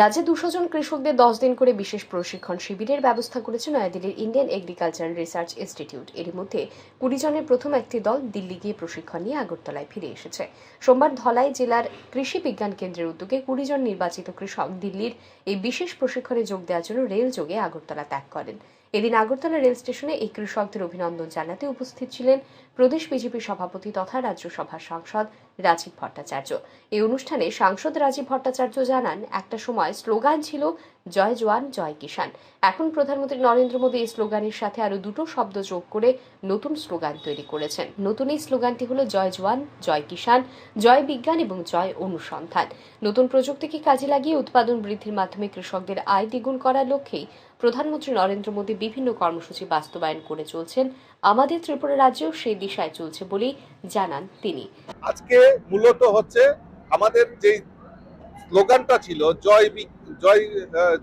রাজ্যে দুশো জন কৃষকদের দশ দিন করে বিশেষ প্রশিক্ষণ শিবিরের ব্যবস্থা করেছে নয়াদিল্লির ইন্ডিয়ান এগ্রিকালচারাল রিসার্চ ইনস্টিটিউট। এর মধ্যে কুড়ি জনের প্রথম একটি দল দিল্লি গিয়ে প্রশিক্ষণ নিয়ে আগরতলায় ফিরে এসেছে। সোমবার ধলাই জেলার কৃষি বিজ্ঞান কেন্দ্রের উদ্যোগে কুড়ি জন নির্বাচিত কৃষক দিল্লির এই বিশেষ প্রশিক্ষণে যোগ দেওয়ার জন্য রেল যোগে আগরতলা ত্যাগ করেন। এদিন আগরতলা রেল স্টেশনে এই কৃষকদের অভিনন্দন জানাতে উপস্থিত ছিলেন প্রদেশ বিজেপি সভাপতি তথা রাজ্যসভার সাংসদ রাজীব ভট্টাচার্য। এই অনুষ্ঠানে সাংসদ রাজীব ভট্টাচার্য জানান, একটা সময় স্লোগান ছিল, জয় জওয়ান, জয় কিষান এখন প্রধানমন্ত্রী নরেন্দ্র মোদী এই স্লোগানের সাথে আরও দুটো শব্দ যোগ করে নতুন স্লোগান তৈরি করেছেন। নতুন এই স্লোগানটি হলো, জয় জওয়ান, জয় কিষান জয় বিজ্ঞান এবং জয় অনুসন্ধান। নতুন প্রযুক্তিকে কাজে লাগিয়ে উৎপাদন বৃদ্ধির মাধ্যমে কৃষকদের আয় দ্বিগুণ করার লক্ষ্যেই প্রধানমন্ত্রী নরেন্দ্র মোদী বিভিন্ন কর্মসূচি বাস্তবায়ন করে চলছেন। আমাদের ত্রিপুরা রাজ্যেও সেই দিশায় চলছে বলেই জানান তিনি। আজকে মূলত হচ্ছে আমাদের যে স্লোগানটা ছিল, জয় জয়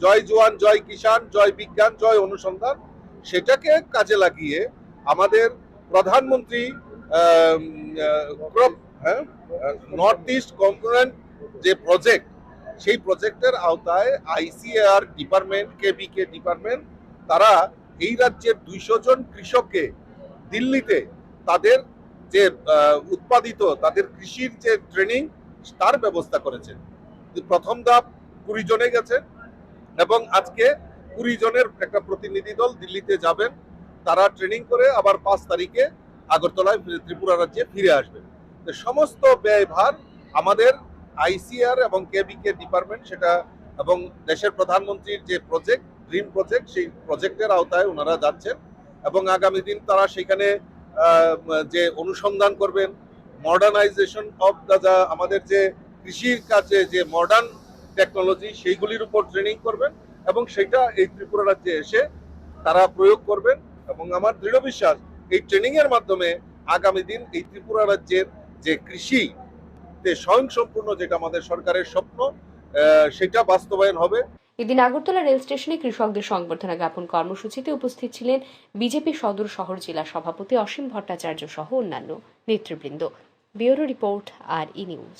জয় জওয়ান জয় কিষান জয় বিজ্ঞান, জয় অনুসন্ধান সেটাকে কাজে লাগিয়ে আমাদের প্রধানমন্ত্রী নর্থ ইস্ট কম্পোনেন্ট যে প্রজেক্ট, সেই প্রজেক্টের আওতায় আইসিআর ডিপার্টমেন্ট কেবিকে ডিপার্টমেন্ট, তারা এই রাজ্যের দুইশো জন কৃষককে দিল্লিতে তাদের যে উৎপাদিত তাদের কৃষির যে ট্রেনিং তার ব্যবস্থা করেছেন। প্রথম ধাপ কুড়ি জনে গেছে এবং আজকে কুড়ি জনের একটা প্রতিনিধি দল দিল্লিতে যাবেন। তারা ট্রেনিং করে আবার পাঁচ তারিখে আগরতলায় ত্রিপুরা রাজ্যে ফিরে আসবেন সমস্ত ব্যয়ভার আমাদের আইসিআর এবং কেবিকে ডিপার্টমেন্ট সেটা এবং দেশের প্রধানমন্ত্রীর যে প্রজেক্ট ড্রিম প্রজেক্ট সেই প্রজেক্টের আওতায় ওনারা যাচ্ছেন এবং আগামী দিন তারা সেখানে যে অনুসন্ধান করবেন মডার্নাইজেশন অফ দ্য আমাদের যে কৃষির কাজে যে মডার্ন টেকনোলজি সেইগুলির উপর ট্রেনিং করবেন এবং সেটা এই ত্রিপুরা রাজ্যে এসে তারা প্রয়োগ করবেন। এবং আমার দৃঢ় বিশ্বাস, এই ট্রেনিং এর মাধ্যমে আগামী দিন এই ত্রিপুরা রাজ্যের যে কৃষি তে স্বয়ংসম্পূর্ণ যেটা আমাদের সরকারের স্বপ্ন সেটা বাস্তবায়ন হবে। এদিন আগরতলা রেল স্টেশনে কৃষকদের সংবর্ধনা জ্ঞাপন কর্মসূচিতে উপস্থিত ছিলেন বিজেপি সদর শহর জেলা সভাপতি অসীম ভট্টাচার্য সহ অন্যান্য নেতৃবৃন্দ। Bureau report, R E news.